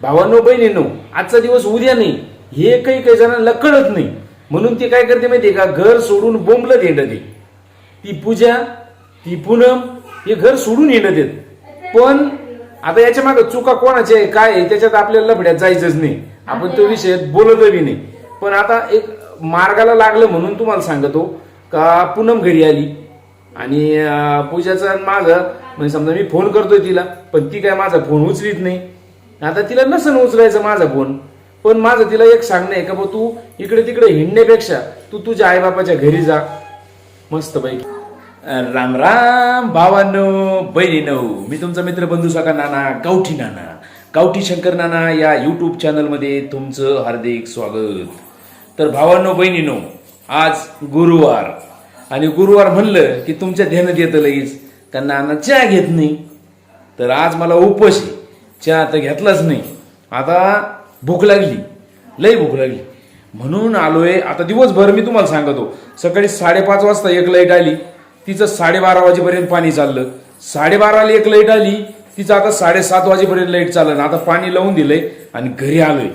भावांनो बहिणींनो आजचा दिवस उद्या नाही. हे काही काही जणांना कळत नाही. म्हणून ती काय करते माहितीये का? घर सोडून बोंबलं येणं दे ती पूजा ती पूनम हे घर सोडून येणं देत पण आता याच्या मागे चुका कोणाच्या आहे काय आहे त्याच्यात आपल्याला लफड्यात जायचंच नाही. आपण तो विषय बोलत बी नाही. पण आता एक मार्गाला लागलं म्हणून तुम्हाला सांगतो का पूनम घरी आली. आणि पूजाचं आणि माझं म्हणजे समजा मी फोन करतोय तिला पण ती काय माझा फोन उचलीत नाही. आता तिला नसन उचलायचं माझा फोन पण माझं तिला एक सांगणं आहे का बा तू इकडे तिकडे हिंडण्यापेक्षा तू तुझ्या आईबापाच्या घरी जा. मस्त पैकी राम राम भावांनो बहिणीनो मी तुमचा मित्र बंधू सका नाना गावठी नाना गावठी शंकर नाना या युट्यूब चॅनलमध्ये तुमचं हार्दिक स्वागत. तर भावांनो बहिणीनो आज गुरुवार. आणि गुरुवार म्हणलं की तुमच्या ध्यानात येतं लगेच. का नाना चहा घेत नाही. तर आज मला उपवास चहा तर घेतलाच नाही. आता भूक लागली. लई भूक लागली. म्हणून आलोय आता दिवसभर मी तुम्हाला सांगतो. सकाळी साडेपाच वाजता एक लाइट आली तिचं साडेबारा वाजेपर्यंत पाणी चाललं. साडेबाराला एक लाइट आली तिचं आता साडेसात वाजेपर्यंत लाइट चाललं. आता पाणी लावून दिलंय आणि घरी आलोय.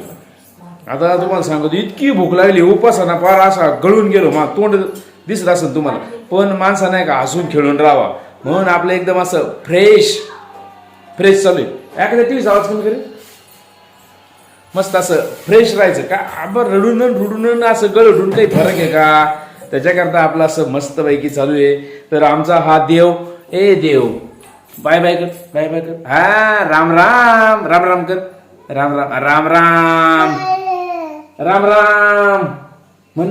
आता तुम्हाला सांगतो इतकी भूक लागली उपासाना पार असा गळून गेलो. मा तोंड दिसत असेल तुम्हाला. पण माणसा नाही का हसून खेळून राहावा. म्हणून आपलं एकदम असं फ्रेश फ्रेश चालू आहे. एखाद्या टीव्हीचा आवाज कमी करे मस्त असं फ्रेश राहायचं का? आपण रडून रुडून असं गळडून काही फरक आहे का? त्याच्याकरता आपलं असं मस्त पैकी चालू आहे. तर आमचा हा देव ए देव बाय बाय कर बाय बाय कर. हा राम राम राम राम कर. राम राम राम राम. राम राम. म्हण.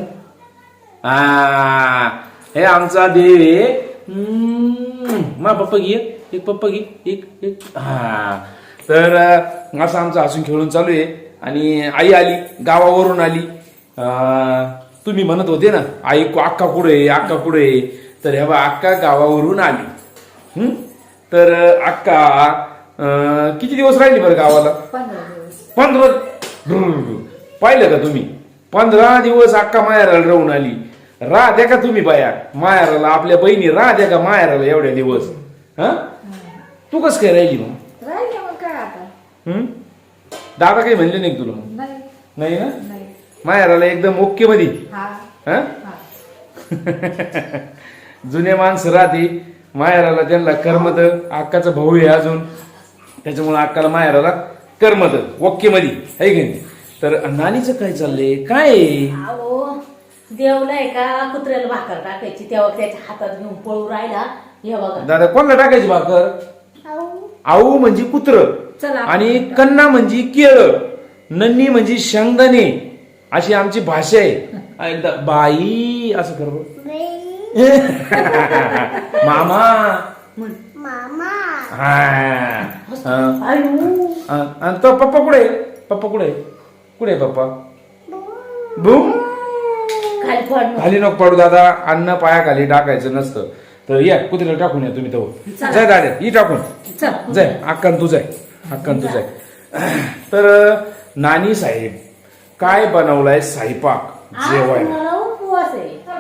हा हे आमचा देव आहे. मा पप्पा घे. एक पप्पा घे एक एक. हा. तर असं आमचं हसून खेळून चालू आहे. आणि आई आली गावावरून आली. अं, तुम्ही म्हणत होते ना आई अक्का कुठे अक्का कुठे तर ह्या बा अक्का गावावरून आली. हम्म? तर अक्का किती दिवस राहिली बरं गावाला? पंधरा. पाहिलं का तुम्ही? पंधरा दिवस अक्का माहेराला राहून आली. राहत्या का तुम्ही बाया? माहेराला आपल्या बहिणी राहत्या का माहेराला एवढ्या दिवस? हा? तू कस काय राहिली मग? राहिले मग काय आता? हम्म? दादा काही म्हणले नाही का तुला? नाही. नाही ना? नाही. माहेराला एकदम ओके मध्ये हा. हा? हा जुने माणसं राहते. माहेराला त्यांना करमत. अक्काचा भाऊ आहे अजून. त्याच्यामुळे अक्काला माहेराला करमत. ओके मध्ये आहे की नाही? तर नानीचं काय चाललंय? काय आहे? अहो देवलाय का? कुत्र्याला भाकर टाकायची. तेव्हा त्याच्या हातात घेऊन पळू राहिला. हे बघा. दादा कोणाला टाकायची भाकर? आऊ. म्हणजे कुत्र. चला. आणि कन्ना म्हणजे केळ. नन्नी म्हणजे शेंगदाणे. अशी आमची भाषा आहे. एकदा बाई असं कर बरं. मामा. हा. हा. आयु. हा. आणि तो पप्पा कुठे आहे? पप्पा कुठे आहे? कुठे आहे पप्पा? बूम खाली पड. खाली नको पडू दादा. अन्न पायाखाली टाकायचं नसतं. तर या कुत्र्याला टाकून या तुम्ही तो. जाय दादा ही टाकून. जाय अक्कान तू जाय अक्कान तू जाय. तर नानी साहेब काय बनवलाय आज जेवायला?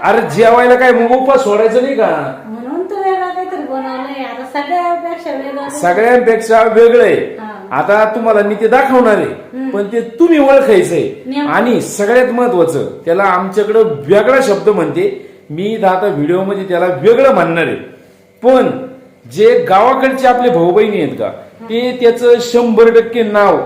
अरे जेवायला काय मग उपवास सोडायचं नाही का? म्हणून तर वेगळा काहीतरी बनवलंय. आता सगळ्यापेक्षा वेगळं सगळ्यांपेक्षा वेगळं आहे. आता तुम्हाला मी ते दाखवणार आहे. पण ते तुम्ही ओळखायचंय? आणि सगळ्यात महत्वाचं त्याला आमच्याकडं वेगळा शब्द म्हणते. मी आता व्हिडिओमध्ये त्याला वेगळं म्हणणार आहे. पण जे गावाकडचे आपले भाऊ बहिणी आहेत का ते त्याचं शंभर टक्के नाव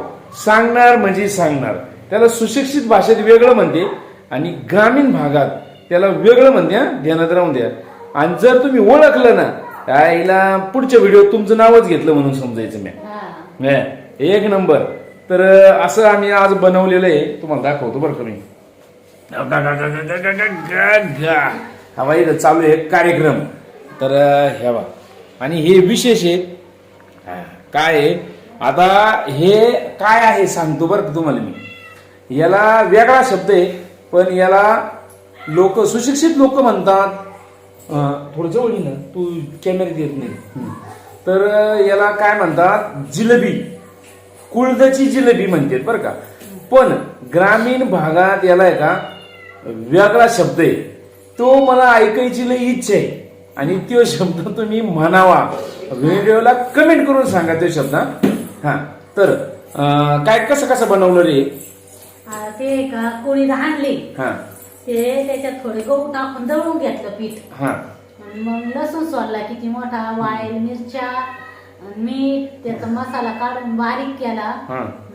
सांगणार म्हणजे सांगणार. त्याला सुशिक्षित भाषेत वेगळं म्हणते आणि ग्रामीण भागात त्याला वेगळं म्हणते हा ध्यानात राहून द्या. आणि जर तुम्ही ओळखलं ना त्याला पुढच्या व्हिडिओ तुमचं नावच घेतलं म्हणून समजायचं मी. एक नंबर. तर असं आम्ही आज बनवलेलं आहे. तुम्हाला दाखवतो बरं का मी. हा बाई चालू आहे कार्यक्रम. तर हे बा आणि हे विशेष आहे. काय आहे? आता हे काय आहे सांगतो बरं का तुम्हाला मी. याला वेगळा शब्द आहे पण याला लोक सुशिक्षित लोक म्हणतात. थोडं जवळ ना तू कॅमेऱ्यात येत नाही. तर याला काय म्हणतात? जिलेबी. कुळदाची जिलेबी म्हणतात बरं का. पण ग्रामीण भागात याला आहे का? वेगळा शब्द आहे. तो मला ऐकायची लई इच्छा आहे. आणि तो शब्द तुम्ही म्हणावा. व्हिडिओला कमेंट करून सांगा तो शब्द हा. तर काय कसं कसं बनवलं रे? ते का कोळी आणले हा. ते त्याच्यात थोडे गहू टाकून दळून घेतलं पीठ. हा. मग लसूण सोलला किती मोठा वाईल मिरच्या मीठ त्याचा मसाला काढून बारीक केला.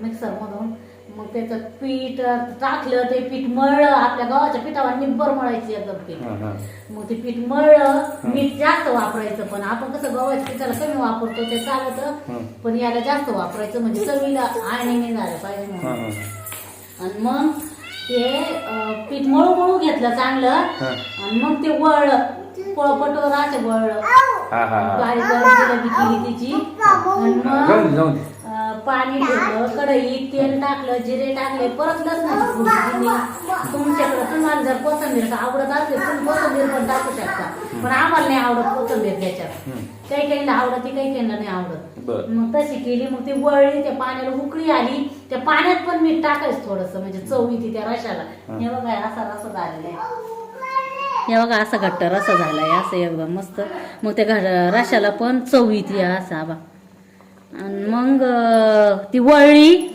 मिक्सर मधून मग त्याचं पीठ टाकलं ते पीठ मळलं आपल्या गव्हाच्या पिठावर निब्बर मळायचं एकदम पीठ मग ते पीठ मळलं मीठ जास्त वापरायचं पण. आपण कसं गव्हाच्या पिठाला कमी वापरतो ते चालत. हं. पण याला जास्त वापरायचं म्हणजे चवीला आणि नाही झालं पाहिजे हा म्हणून आणि मग ते पीठ मळू मळू घेतलं चांगलं. हा. आणि मग ते वळलं. पळपटवर असं वळलं. बारीक बारीक जिलेबी केली तिची. आणि मग पाणी ठेवलं कढईत तेल टाकलं जिरे टाकले परत लसणाची दिली. तुमच्याकडे तुम्हाला जर कोथिंबीर का आवडत असेल तुम्ही कोथिंबीर पण टाकू शकता. पण आम्हाला नाही आवडत कोथिंबीर त्याच्यात. काही काहीला आवडते काही काहीला नाही आवडत. मग तशी केली मग ती वळली त्या पाण्याला उकळी आली. त्या पाण्यात पण मीठ टाकायचं थोडस म्हणजे चव येते त्या रशाला हे बघा असा रसा झालेला आहे. हे बघा असा घट्ट रसा झालाय असं एकदम मस्त. मग त्या घ- रशाला पण चव येते असा बा. आणि मग ती वळली.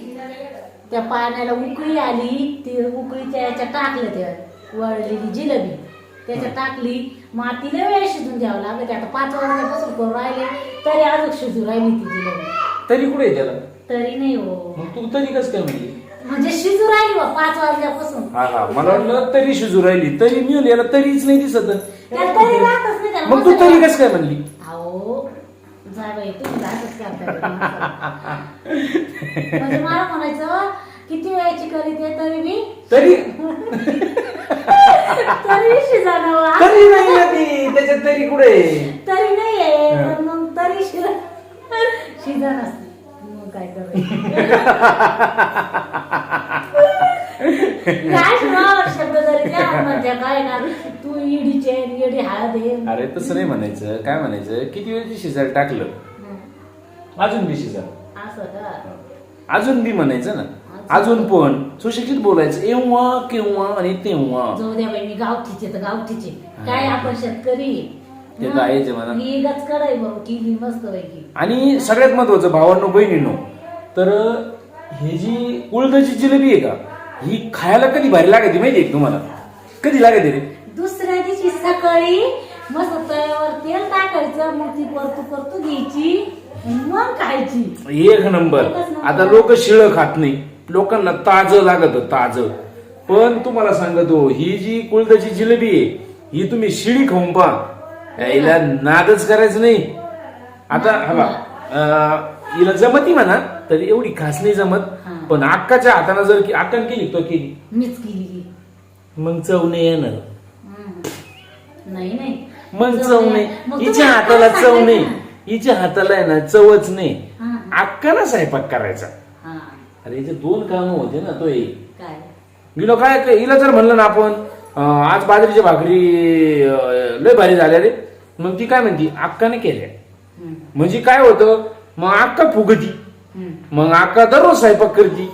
त्या पाण्याला उकळी आली. ती उकळीच्या याच्यात टाकलं त्या. वळलेली जिलेबी. त्याच्यात टाकली. मातीला वेळ शिजून द्यावं लागलं. ते आता पाच वाजल्यापासून करून राहिले. तरी अजून शिजू राहिली ती जिलेबी. तरी कुठे आहे त्याला? तरी नाही हो. मग तू तरी कसं काय म्हणली? म्हणजे शिजू राहिली बा पाच वाजल्यापासून हा हा. मला वाटलं तरी शिजू राहिली. तरी मी याला तरीच नाही दिसत. त्याला तरी राहतच नाही त्याला. मग तू मसाला. तरी कसं काय म्हणली? जा बाई तुम्ही करता. म्हणजे मला म्हणायचं किती वेळची करी ते तरी मी तरी? तरी शिजावं तरी नाही ना ती त्याच्यात तरी कुठे? तरी नाही आहे. पण मग तरी शिजा शिजा नसते मग काय करायचं काय शब्द तरी त्या म्हणजे काय ना तू इडीचे इडी हळद आहे. अरे तसं नाही म्हणायचं. काय म्हणायचं? किती वेळची शिजायला टाकलं? अजून बी शिजा असं का? अजून बी म्हणायचं ना. अजून? पण. सुशिक्षित बोलायचं. एव्हा केव्हा आणि तेव्हा. जाऊ द्या बाई मी गावठीचे तर गावठीचे. काय आपण शेतकरी? ते तर आहेच आहे म्हणा. ही गचकड आहे बरोबर केली मस्त पैकी. आणि सगळ्यात महत्वाचं भावांनो बहिणींनो. तर हे जी उळदाची जिलेबी आहे का ही खायला कधी भारी लागायची माहिती आहे का तुम्हाला? कधी लागायची रे? दिवशी सकाळी मस्त तव्यावर तेल टाकायचं मग ती परतू परतू घ्यायची आणि मग खायची. एक नंबर. आता लोक शिळ खात नाही. लोकांना ताज लागत ताज. पण तुम्हाला सांगतो ही जी कुळदाची जिलेबी आहे ही तुम्ही शिळी खाऊन पहा. हिला नादच करायचं नाही. आता हवा हिला जमती म्हणा तर एवढी खास नाही जमत. हा. पण अक्काच्या हाताने जर की अक्कान केली तो केली. मीच केली. मग चव नाही येणार. नाही नाही. मग चव नाही. हिच्या हाताला चव नाही. हिच्या हाताला आहे ना चवच नाही. अक्काला स्वयंपाक करायचा. अरे याचे दोन काम होते ना तो एक. काय? हिला काय हिला जर म्हणलं ना आपण आज बाजरीच्या भाकरी लय भारी झाल्या रे. मग ती काय म्हणती? अक्काने केल्या. म्हणजे काय होतं? मग अक्का फुगती. मग अक्का दररोज स्वयंपाक करती.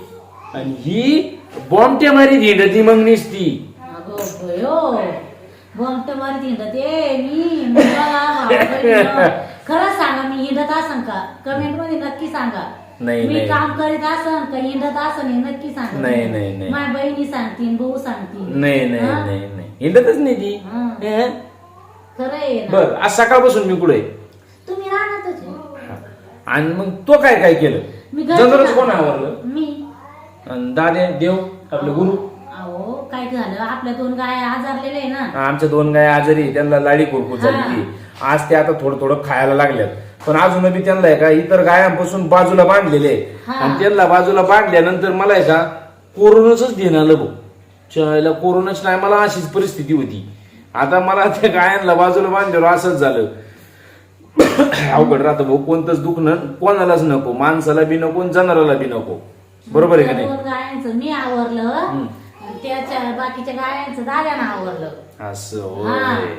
आणि ही बॉम्बट्या मारी हिंडती मग निसती. बॉम्ब मारी हिंडत. ये मी मुलाला खरंच सांगा मी हिंडत असन का? कमेंटमध्ये नक्की सांगा. नाही, मी नाही. काम करीत असन का हिंडत असन हे नक्की सांगा. नाही, नाही, नाही. माझ्या बहिणी सांगतील भाऊ सांगतील. नाही नाही हा? नाही नाही. हिंडतच नाही ती. हा. हं? खरं आहे ना. बर आज सकाळपासून मी कुठे? तुम्ही राहणारच आहे. आणि मग तो काय काय केलं? मी घरी जंगलच जा- कोण आवरलं? मी. आणि दादे देव आपले गुरु? काय झालं? आपल्या दोन गाय आजारलेले आहे ना. आमच्या दोन गाय आजारी त्यांना लाडी कुरकुर झाली आज ते आता थोडं थोडं खायला लागल्यात. पण अजून बी त्यांना आहे का इतर गायांपासून बाजूला बांधलेले. आणि त्यांना बाजूला बांधल्यानंतर मला आहे का कोरोनाच देणं आलं भाऊ चायला कोरोनाच्या टायमाला अशीच परिस्थिती होती. आता मला त्या गायांना बाजूला बांधल्यावर असंच झालं. अवघड राहतं भाऊ. कोणतंच दुःख न कोणालाच नको. माणसाला बी नको जनावराला बी नको. बरोबर आहे का नाही? मी आवरलं. त्याच्या बाकीच्या गायांचं दाद्यानं आवरलं असं. होय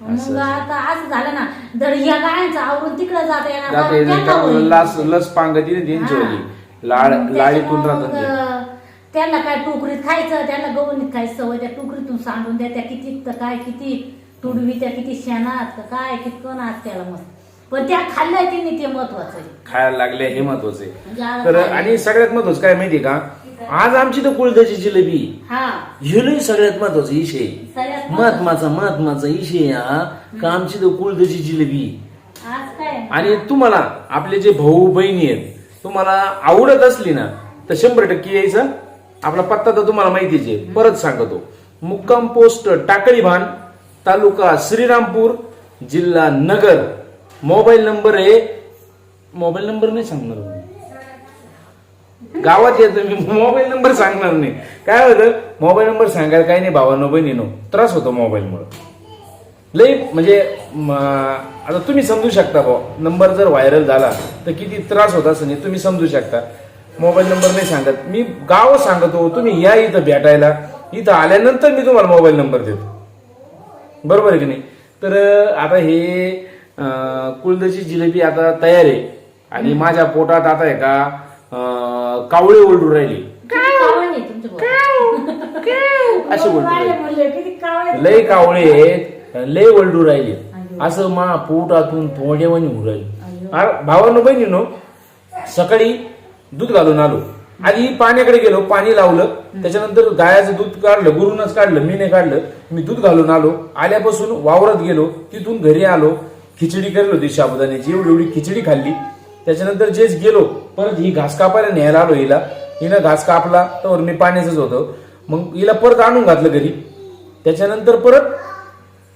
मग आता असं झालं ना जर या गायांचं आवरून तिकडे जाता येणार जाते कारण त्यांना होईल. लस लस पांगती ना त्यांची. वाली लाड मग लाडीतून त्याच्यामुळं राहतात ते. मग त्यांना काय टोकरीत खायचं त्यांना गवणीत खायचं सवय त्या टोकरीतून सांडून द्या त्या किती तर काय किती तुडवी त्या किती शेणात का काय कितकं नाच त्याला मस्त पण त्या खाल्ल्या ते महत्वाचं आहे. खायला लागले हे महत्त्वाचे म्हणजे तर आणि सगळ्यात महत्वाचं काय माहिती का? आज आमची तर कुळदाची जिलेबी. हा. सगळ्यात महत्त्वाचा सगळ्यात महत्वाचं. महत्त्वाचा विषय हा का आमची तर कुळदाची जिलेबी. आज काय? आणि तुम्हाला आपले जे भाऊ बहिणी आहेत तुम्हाला आवडत असली ना तर शंभर टक्के यायचं. आपला पत्ता तर तुम्हाला माहितीच आहे. परत सांगतो. मुक्काम पोस्ट टाकळी भान तालुका श्रीरामपूर जिल्हा नगर. मोबाईल नंबर आहे. मोबाईल नंबर नाही सांगणार मी. गावात येतो मी मोबाईल नंबर सांगणार नाही. काय होतं? मोबाईल नंबर सांगायला काही नाही भावांनो बहिणीनो. त्रास होतो मोबाईलमुळे. लई म्हणजे आता तुम्ही समजू शकता भाऊ नंबर जर व्हायरल झाला तर किती त्रास होत असं नाही तुम्ही समजू शकता. मोबाईल नंबर नाही सांगत. मी गाव सांगतो तुम्ही या इथं भेटायला. इथं आल्यानंतर मी तुम्हाला मोबाईल नंबर देतो. बरोबर आहे की नाही? तर आता हे कुळदाची जिलेबी आता तयार आहे. आणि माझ्या पोटात आता आहे का कावळे ओरडू राहिले? असे आहेत? लय कावळे लय वळडू राहिले. असं मा पोटातून पोहण्यावानी होऊ राहिले. भावानो बहिणीनो सकाळी दूध घालून आलो. आधी पाण्याकडे गेलो पाणी लावलं. त्याच्यानंतर गायाचं दूध काढलं गुरुनच काढलं मी नाही काढलं. मी दूध घालून आलो. आल्यापासून वावरात गेलो. तिथून घरी आलो. खिचडी करली होती साबुदाण्याची एवढी एवढी खिचडी खाल्ली. त्याच्यानंतर जेच गेलो परत ही घास कापायला न्यायला आलो हिला. हिनं घास कापला तर मी पाण्याचंच होतं. मग हिला परत आणून घातलं घरी. त्याच्यानंतर परत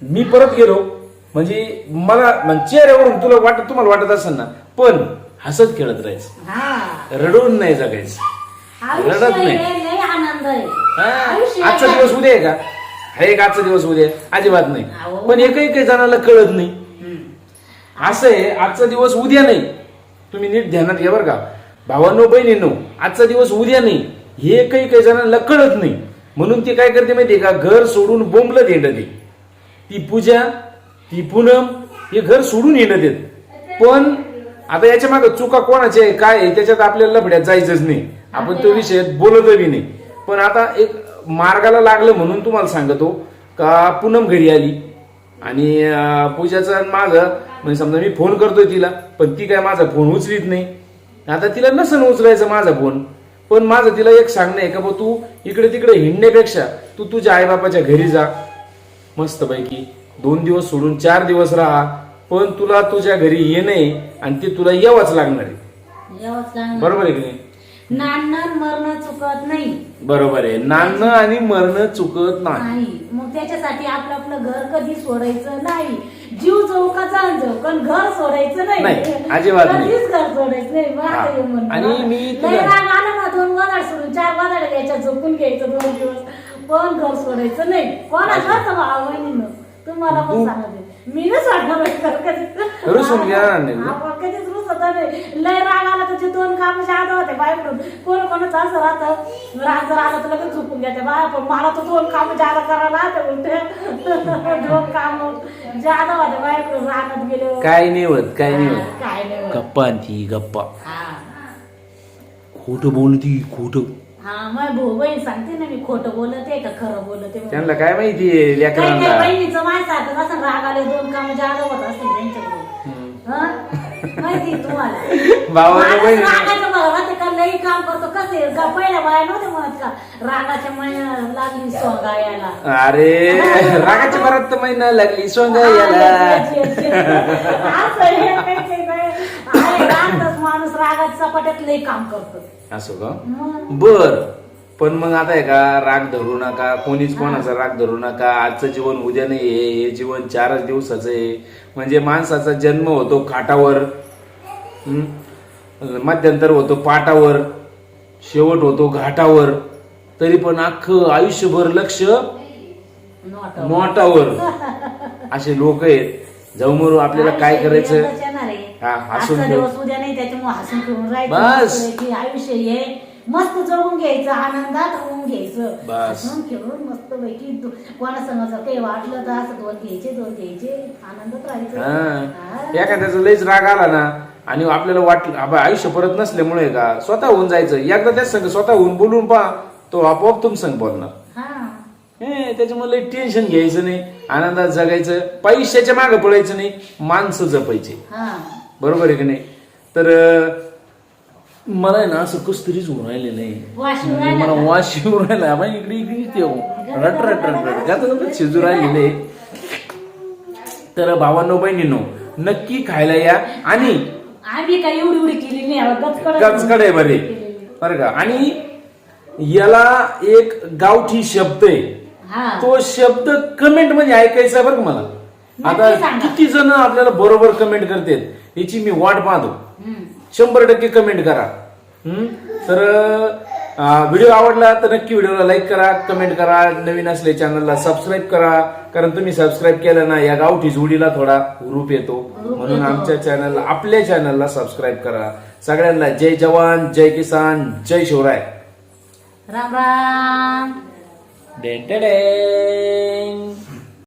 मी परत गेलो. म्हणजे मला म्हणजे चेहऱ्यावरून तुला वाटत तुम्हाला वाटत असेल ना पण हसत खेळत राहायचं. रडून नाही जगायचं. रडत नाही. आजचा दिवस उद्या आहे का? हा एक आजचा दिवस उद्या? अजिबात नाही. पण एकही काही जणाला कळत नाही. असं आहे आजचा दिवस उद्या नाही. तुम्ही नीट ध्यानात घ्या बरं का. भावांनो बहिणींनो आजचा दिवस उद्या नाही. हे काही काही जणांना कळत नाही. म्हणून ती काय करते माहितीये का? घर सोडून बोंबलं येणं दे ती पूजा ती पूनम हे घर सोडून येणं देत पण आता याच्या मागे चुका कोणाच्या आहे काय आहे त्याच्यात आपल्याला लफड्यात जायचंच नाही. आपण तो विषय बोलतही नाही. पण आता एक मार्गाला लागलं म्हणून तुम्हाला सांगतो का पूनम घरी आली. आणि पूजाचं माग म्हणजे समजा मी फोन करतोय तिला पण ती काय माझा फोन उचलीत नाही. आता तिला नसन उचलायचं माझा फोन पण माझं तिला एक सांगणं आहे का बा तू इकडे तिकडे हिंडण्यापेक्षा तू तुझ्या आईबापाच्या घरी जा. मस्तपैकी दोन दिवस सोडून चार दिवस राहा पण तुला तुझ्या घरी येणे आणि ते तुला यावंच लागणार आहे. बरोबर आहे की नाही? नांदणं मरणं चुकत नाही. बरोबर आहे. नाणं आणि मरणं चुकत नाही. मग त्याच्यासाठी आपलं आपलं घर कधी सोडायचं नाही. जीव जाऊ का जाण जाऊ पण घर सोडायचं नाही. अजिबात नाही. कधीच घर सोडायचं नाही. मग आता हा. म्हणणं. आणि मी लय तुला- राग आला ना दोन वदाड सोडून चार वदाड घ्यायच्या झोपून घ्यायचं दोन दिवस. पण घर सोडायचं नाही. कोणाचं भाव बहिणीनं तुम्हाला पण तू- सांगते. मी सोडणार कधीच. रुसून घेणार नाही. ना? आपण कधीच रुसत नाही लय राग आला तर ते दोन काम जादा होते बायकडून कोण कोणाचं असं राहतं? राग जर आला तर लगेच झोपून घेते बाय पण मला तर दोन काम जादा करायला लागते उलटे. दोन काम जादा होते बायकडून रागात गेले. काय नाही होत काय नाही होत. काय नाही होत. गप्पा ती गप्पा. हा. खोट बोलती खोट. हा मग भाऊ बहीण सांगते ना मी खोटं बोलते का खरं बोलते म्हणून. त्यांना काय काही काही लेकरांना? बहिणीचं माहिती आहे असं राग आले दोन काम जादा होत असतील त्यांच्याकडून. हं? माहिती आहे तुम्हाला? भावानं माणूस बहिणी- रागाच्या बघा ते का? लई काम करतो. कसं आहे? का पहिल्या बाया नव्हते म्हणत का? रागाच्या महिन्या लागली सोंगा यायला अरे रागाच्या तर महिना लागली सोंग याला असं हे काही काही नाही. अरे रागच माणूस सपाट्यात लई काम करतो असो का? बर. पण मग आता आहे का राग धरू नका कोणीच कोणाचा राग धरू नका आजचं जीवन उद्या नाही आहे हे जीवन चारच दिवसाचं आहे. म्हणजे माणसाचा जन्म होतो खाटावर? मध्यंतर होतो पाटावर शेवट होतो घाटावर. तरी पण अख्खं आयुष्यभर लक्ष नॉट मोठावर असे लोक आहेत. जाऊ मरू आपल्याला काय करायचं. हा, हसून आजचा. दिवस उद्या नाही त्याच्यामुळे हसून खेळून राहायचं बस. मस्तपैकी आयुष्य हे मस्त जगून घ्यायचं आनंदात राहून घ्यायचं बस. हसून खेळून मस्त पैकी कोणा समज काही वाटलं तर असं दोन घ्यायचे दोन घ्यायचे आनंदात राहायचं हा हा. एखाद्याचा लयच राग आला ना आणि आपल्याला वाटलं आबा आयुष्य परत नसल्यामुळे का स्वतः होऊन जायचं एकदा त्या संग स्वतः होऊन बोलून पहा तो आपोआप तुम संग बोलणार हा हे त्याच्यामुळे टेन्शन घ्यायचं नाही आनंदात जगायचं पैशाच्या मागे पडायचं नाही माणसं जपायचे हा बरोबर आहे की नाही? तर मला आहे ना असं कस तरीच होऊन राहिलेलं आहे. म्हणजे मला? वाश येऊन राहिला बाई इकडे इकडे येऊ. रट रट रट रट. गाता शिजू राहिलेले तर भावांनो बहिणींनो नक्की खायला या. आणि आम्ही काय एवढी एवढी केली नाही आहोत, गचकडं गचकडे आहे बरे. बरं का? आणि याला एक गावठी शब्द आहे. तो शब्द कमेंटमध्ये ऐकायचा बरं का मला? नक्की आता सांगा. किती जण आपल्याला बरोबर कमेंट करतात याची मी वाट पाहतो हम्म. शंभर टक्के कमेंट करा हम्म? तर व्हिडिओ आवडला तर नक्की व्हिडिओला लाईक करा कमेंट करा नवीन असले चॅनलला सबस्क्राईब करा कारण तुम्ही सबस्क्राईब केलं ना या गावठी जोडीला थोडा रूप येतो म्हणून. आमच्या चॅनलला आपल्या चॅनलला सबस्क्राईब करा सगळ्यांना जय जवान जय किसान जय शिवराय राम राम डेन डेन